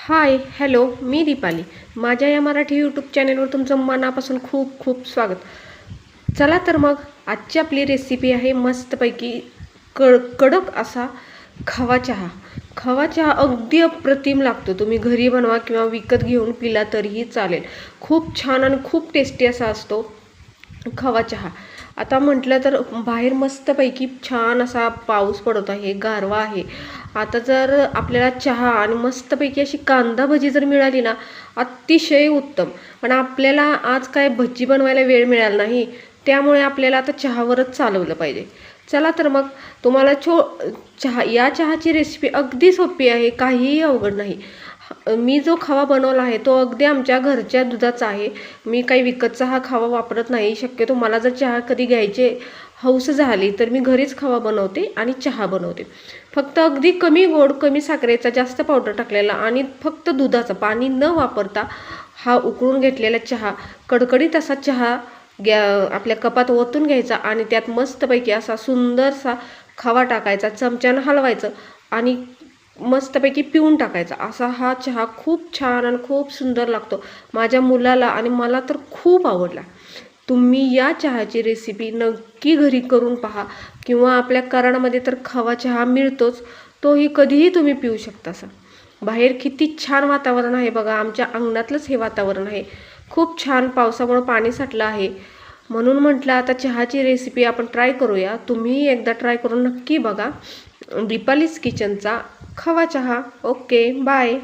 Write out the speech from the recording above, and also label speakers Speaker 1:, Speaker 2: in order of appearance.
Speaker 1: Hi hello मी दीपाली. माझ्या या Marathi YouTube चॅनेलवर तुमचं मनापासून खूप खूप स्वागत. चला तर मग आजची आपली रेसिपी आहे मस्तपैकी कड कडक असा खवा चहा. खवा चहा अगदी अप्रतिम लागतो. तुम्ही घरी बनवा किंवा विकत घेऊन पिला तरीही चालेल. खूप छान आणि खूप टेस्टी असा असतो. खवा चहा. आता म्हटलं तर बाहेर मस्तपैकी छान असा पाऊस पडत आहे गारवा आहे. आता जर आपल्याला चहा आणि मस्तपैकी अशी कांदा भजी जर मिळाली ना अतिशय उत्तम. पण आपल्याला आज काय भजी बनवायला वेळ मिळाला नाही त्यामुळे आपल्याला आता चहावरच चालवलं पाहिजे. चला तर मग तुम्हाला छो चहा या चहाची रेसिपी अगदी सोपी आहे काहीही अवघड नाही. मी जो खवा बनवला आहे तो अगदी आमच्या घरच्या दुधाचा आहे. मी काही विकतचा हा खवा वापरत नाही. शक्यतो मला जर चहा कधी घ्यायचे हौस झाली तर मी घरीच खवा बनवते आणि चहा बनवते. फक्त अगदी कमी गोड कमी साखरेचा जास्त पावडर टाकलेला आणि फक्त दुधाचा पाणी न वापरता हा उकळून घेतलेला चहा कडकडीत असा चहा ग्या आपल्या कपात ओतून घ्यायचा आणि त्यात मस्तपैकी असा सुंदरसा खवा टाकायचा चमच्यानं हलवायचं आणि मस्तपैकी पिऊन टाकायचा. असा हा चहा खूप छान आणि खूप सुंदर लागतो. माझ्या मुलाला आणि मला तर खूप आवडला. तुम्ही या चहाची रेसिपी नक्की घरी करून पहा किंवा आपल्या कराडामध्ये तर खवा चहा मिळतोच तोही कधीही तुम्ही पिऊ शकता असा बाहेर किती छान वातावरण आहे बघा. आमच्या अंगणातलंच हे वातावरण आहे. खूप छान पावसामुळं पाणी साठलं आहे. म्हणून म्हटलं आता चहाची रेसिपी आपण ट्राय करूया. तुम्ही एकदा ट्राय करून नक्की बघा. दीपालीज किचनचा खवा चहा. Okay bye.